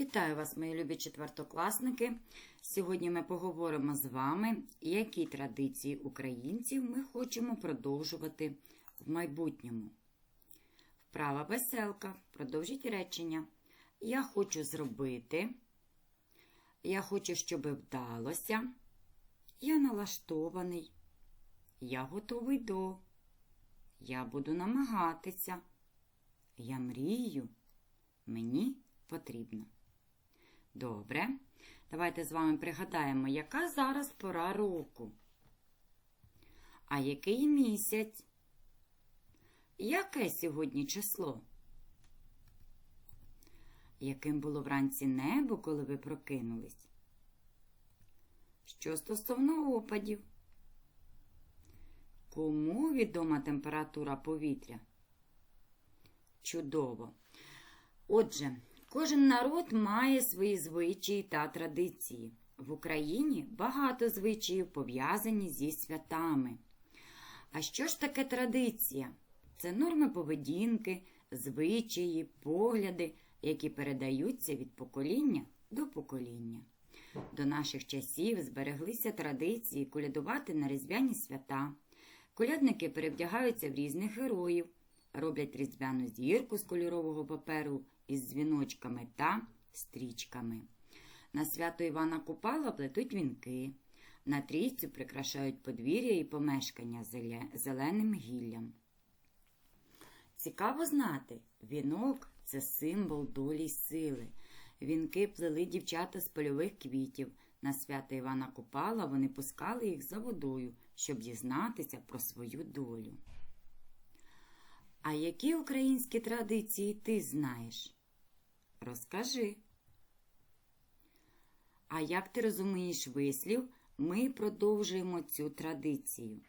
Вітаю вас, мої любі четвертокласники. Сьогодні ми поговоримо з вами, які традиції українців ми хочемо продовжувати в майбутньому. Вправа веселка. Продовжіть речення. Я хочу зробити. Я хочу, щоб вдалося. Я налаштований. Я готовий до. Я буду намагатися. Я мрію. Мені потрібно. Добре. Давайте з вами пригадаємо, яка зараз пора року. А який місяць? Яке сьогодні число? Яким було вранці небо, коли ви прокинулись? Що стосовно опадів? Кому відома температура повітря? Чудово. Отже, кожен народ має свої звичаї та традиції. В Україні багато звичаїв пов'язані зі святами. А що ж таке традиція? Це норми поведінки, звичаї, погляди, які передаються від покоління до покоління. До наших часів збереглися традиції колядувати на різдвяні свята. Колядники перевдягаються в різних героїв, роблять різдвяну зірку з кольорового паперу із дзвіночками та стрічками. На свято Івана Купала плетуть вінки, на трійцю прикрашають подвір'я і помешкання зеленим гіллям. Цікаво знати, вінок це символ долі сили. Вінки плели дівчата з польових квітів. На свято Івана Купала вони пускали їх за водою, щоб дізнатися про свою долю. А які українські традиції ти знаєш? Розкажи. А як ти розумієш вислів, ми продовжуємо цю традицію.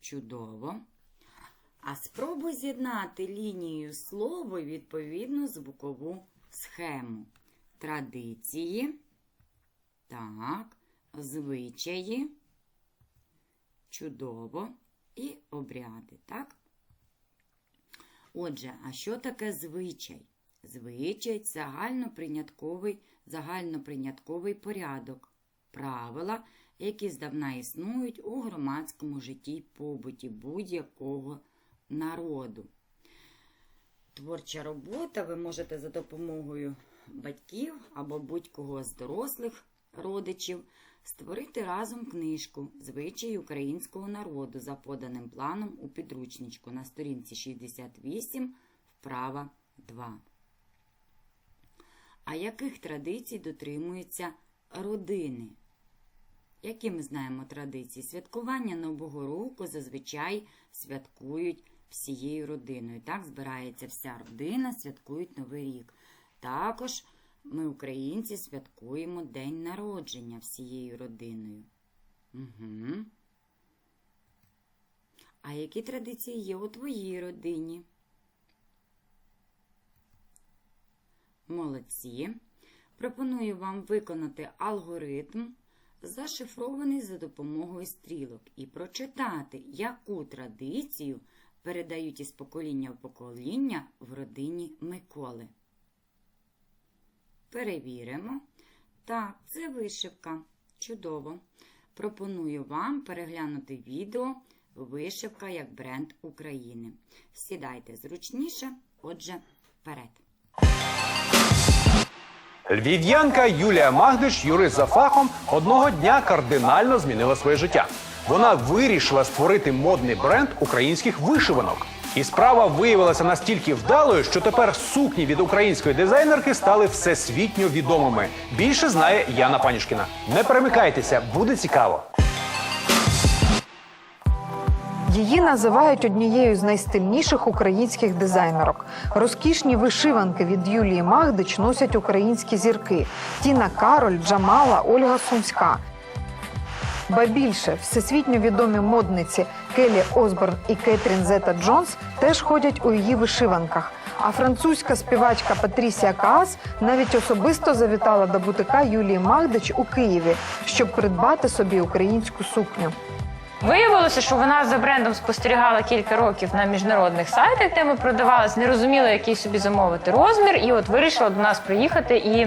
Чудово. А спробуй з'єднати лінією слово відповідну звукову схему. Традиції. Так, звичаї. Чудово. І обряди, так? Отже, а що таке звичай? Звичай це загальноприйнятковий, загальноприйнятковий порядок, правила, які здавна існують у громадському житті й побуті будь-якого народу. Творча робота ви можете за допомогою батьків або будь-кого з дорослих родичів створити разом книжку Звичаї українського народу за поданим планом у підручничку на сторінці 68, вправа 2. А яких традицій дотримуються родини? Які ми знаємо традиції? Святкування Нового року зазвичай святкують всією родиною. Так, збирається вся родина, святкують Новий рік. Також ми, українці, святкуємо День народження всією родиною. Угу. А які традиції є у твоїй родині? Молодці. Пропоную вам виконати алгоритм, зашифрований за допомогою стрілок, і прочитати, яку традицію передають із покоління в покоління в родині Миколи. Перевіримо. Так, це вишивка. Чудово. Пропоную вам переглянути відео Вишивка як бренд України. Сідайте зручніше, отже, вперед. Львів'янка Юлія Магдиш, юрист за фахом, одного дня кардинально змінила своє життя. Вона вирішила створити модний бренд українських вишиванок. І справа виявилася настільки вдалою, що тепер сукні від української дизайнерки стали всесвітньо відомими. Більше знає Яна Панюшкіна. Не перемикайтеся, буде цікаво. Її називають однією з найстильніших українських дизайнерок. Розкішні вишиванки від Юлії Магдич носять українські зірки: Тіна Кароль, Джамала, Ольга Сумська. Ба більше всесвітньо відомі модниці Келі Осборн і Кетрін Зета Джонс теж ходять у її вишиванках. А французька співачка Патрісія Каас навіть особисто завітала до бутика Юлії Магдич у Києві, щоб придбати собі українську сукню. Виявилося, що вона за брендом спостерігала кілька років на міжнародних сайтах, де ми продавалися, не розуміла, який собі замовити розмір, і от вирішила до нас приїхати і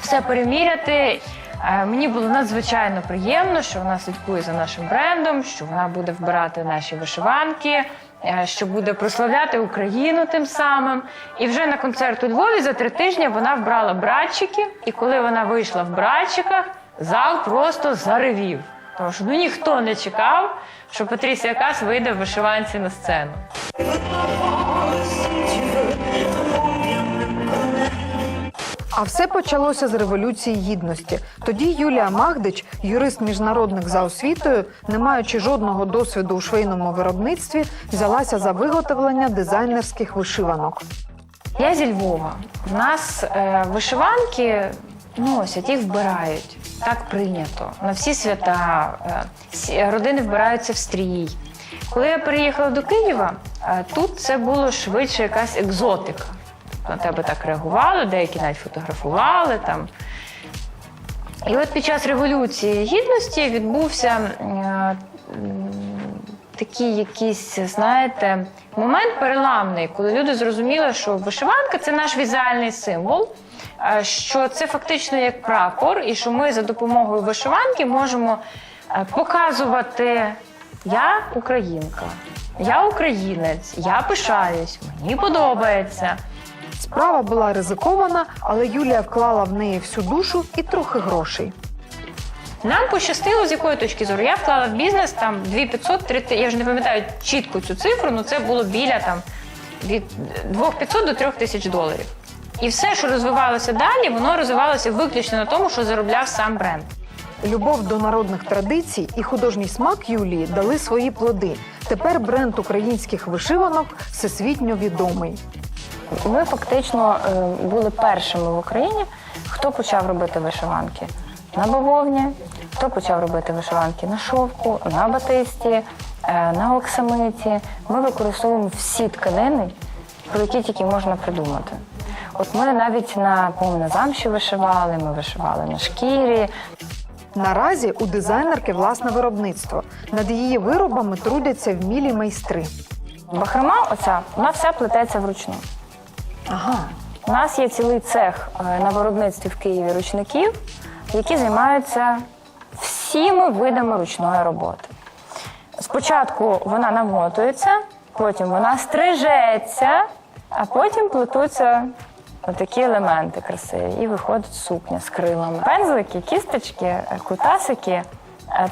все переміряти. Е, Мені було надзвичайно приємно, що вона слідкує за нашим брендом, що вона буде вбирати наші вишиванки, е, що буде прославляти Україну тим самим. І вже на концерт у Львові за три тижні вона вбрала братчики, і коли вона вийшла в братчиках, зал просто заревів. Тому що ну ніхто не чекав, що Патрісія Кас вийде в вишиванці на сцену. А все почалося з революції гідності. Тоді Юлія Магдич, юрист міжнародник за освітою, не маючи жодного досвіду у швейному виробництві, взялася за виготовлення дизайнерських вишиванок. Я зі Львова. В нас е, вишиванки носять, їх вбирають. Так прийнято. На всі свята е, родини вбираються в стрій. Коли я переїхала до Києва, е, тут це було швидше якась екзотика. На тебе так реагували, деякі навіть фотографували там. І от під час Революції Гідності відбувся е, такий якийсь, знаєте, момент переламний, коли люди зрозуміли, що вишиванка це наш візуальний символ, е, що це фактично як прапор, і що ми за допомогою вишиванки можемо е, показувати я українка, я українець, я пишаюсь, мені подобається. Справа була ризикована, але Юлія вклала в неї всю душу і трохи грошей. Нам пощастило з якої точки зору. Я вклала в бізнес там 2500, 3000, я вже не пам'ятаю чітко цю цифру, але це було біля там від 2500 до 3000 доларів. І все, що розвивалося далі, воно розвивалося виключно на тому, що заробляв сам бренд. Любов до народних традицій і художній смак Юлії дали свої плоди. Тепер бренд українських вишиванок всесвітньо відомий. Ми фактично е, були першими в Україні, хто почав робити вишиванки на бавовні, хто почав робити вишиванки на шовку, на батисті, е, на оксамиті. Ми використовуємо всі тканини, про які тільки можна придумати. От ми навіть на, на замші вишивали, ми вишивали на шкірі. Наразі у дизайнерки власне виробництво. Над її виробами трудяться вмілі майстри. Бахрома, оця, вона вся плететься вручну. Ага. У нас є цілий цех е, на виробництві в Києві ручників, які займаються всіми видами ручної роботи. Спочатку вона намотується, потім вона стрижеться, а потім плетуться такі елементи красиві. І виходить сукня з крилами. Пензлики, кісточки, е, кутасики.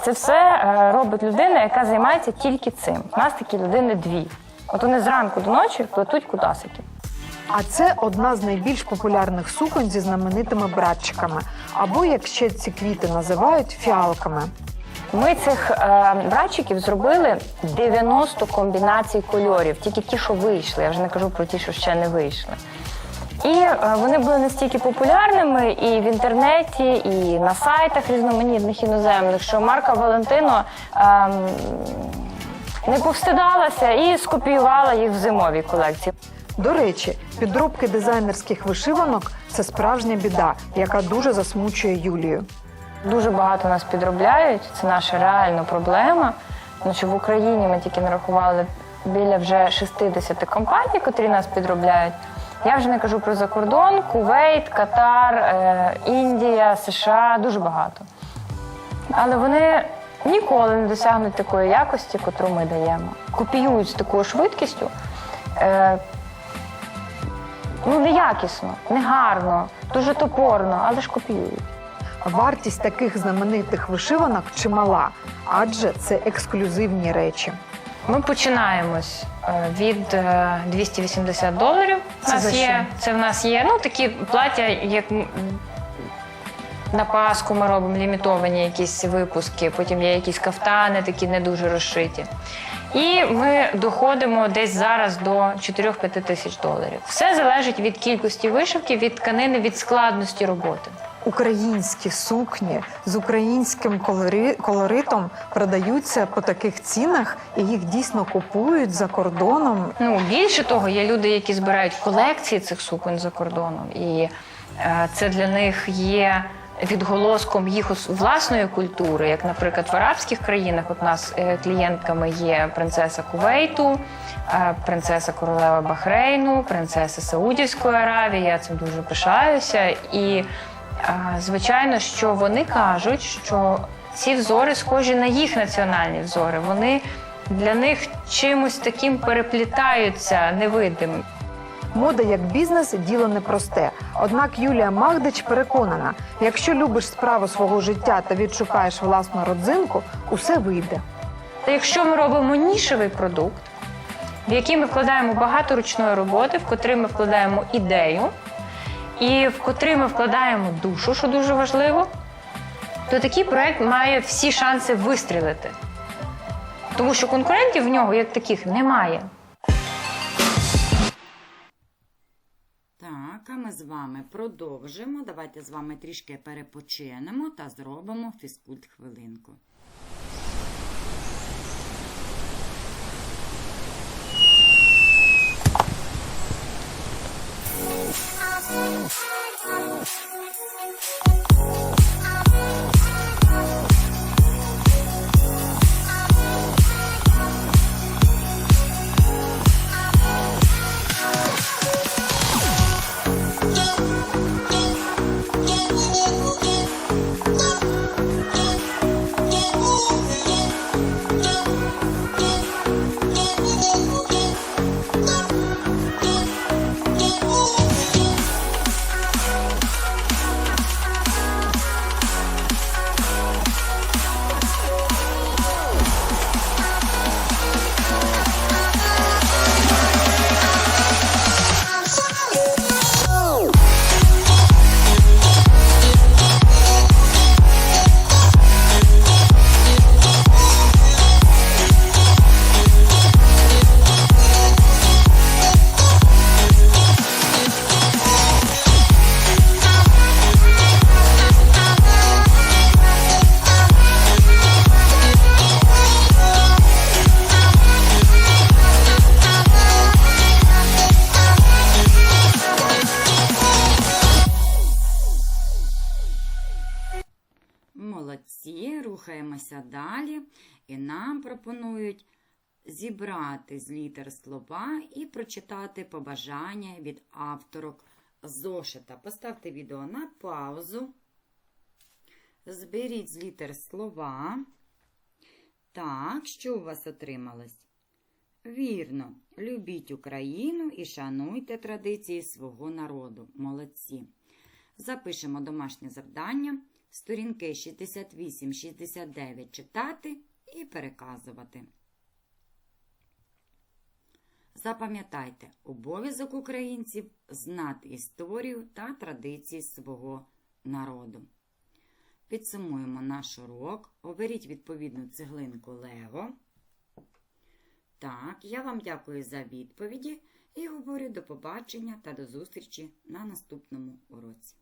Це все е, робить людина, яка займається тільки цим. У нас такі людини дві. От вони зранку до ночі плетуть кутасики. А це одна з найбільш популярних суконь зі знаменитими братчиками, або як ще ці квіти називають фіалками. Ми цих е, братчиків зробили 90 комбінацій кольорів, тільки ті, що вийшли. Я вже не кажу про ті, що ще не вийшли. І е, вони були настільки популярними і в інтернеті, і на сайтах різноманітних іноземних, що Марка Валентино ем, не повстидалася і скопіювала їх в зимовій колекції. До речі, підробки дизайнерських вишиванок це справжня біда, яка дуже засмучує Юлію. Дуже багато нас підробляють. Це наша реальна проблема. Тому в Україні ми тільки нарахували біля вже 60 компаній, котрі нас підробляють. Я вже не кажу про закордон, Кувейт, Катар, е, Індія, США дуже багато. Але вони ніколи не досягнуть такої якості, котру ми даємо. Копіюють з такою швидкістю. Е, ну, неякісно, негарно, дуже топорно, але ж копіюють. Вартість таких знаменитих вишиванок чимала, адже це ексклюзивні речі. Ми починаємось е, від е, 280 доларів. У Це нас за є, це в нас є ну, такі плаття, як м, на Пасху ми робимо лімітовані якісь випуски, потім є якісь кафтани, такі не дуже розшиті. І ми доходимо десь зараз до 4-5 тисяч доларів. Все залежить від кількості вишивки, від тканини, від складності роботи. Українські сукні з українським колори- колоритом продаються по таких цінах, і їх дійсно купують за кордоном. Ну більше того, є люди, які збирають колекції цих суконь за кордоном, і е, це для них є відголоском їх власної культури, як, наприклад, в арабських країнах. От у нас е, клієнтками є принцеса Кувейту, е, принцеса королева Бахрейну, принцеса Саудівської Аравії. Я цим дуже пишаюся. І е, звичайно, що вони кажуть, що ці взори схожі на їх національні взори. Вони для них чимось таким переплітаються невидимим. Мода як бізнес діло непросте. Однак Юлія Магдич переконана, якщо любиш справу свого життя та відшукаєш власну родзинку, усе вийде. Якщо ми робимо нішевий продукт, в який ми вкладаємо багато ручної роботи, в котрий ми вкладаємо ідею, і в котрий ми вкладаємо душу, що дуже важливо, то такий проект має всі шанси вистрілити. Тому що конкурентів в нього як таких немає. Ми з вами продовжимо. Давайте з вами трішки перепочинемо та зробимо фізкульт хвилинку. Молодці, рухаємося далі. І нам пропонують зібрати з літер слова і прочитати побажання від авторок зошита. Поставте відео на паузу. Зберіть з літер слова. Так, що у вас отрималось? Вірно, любіть Україну і шануйте традиції свого народу. Молодці. Запишемо домашнє завдання. Сторінки 68-69 читати і переказувати. Запам'ятайте, обов'язок українців знати історію та традиції свого народу. Підсумуємо наш урок. Оберіть відповідну цеглинку Лего. Так, я вам дякую за відповіді і говорю до побачення та до зустрічі на наступному уроці.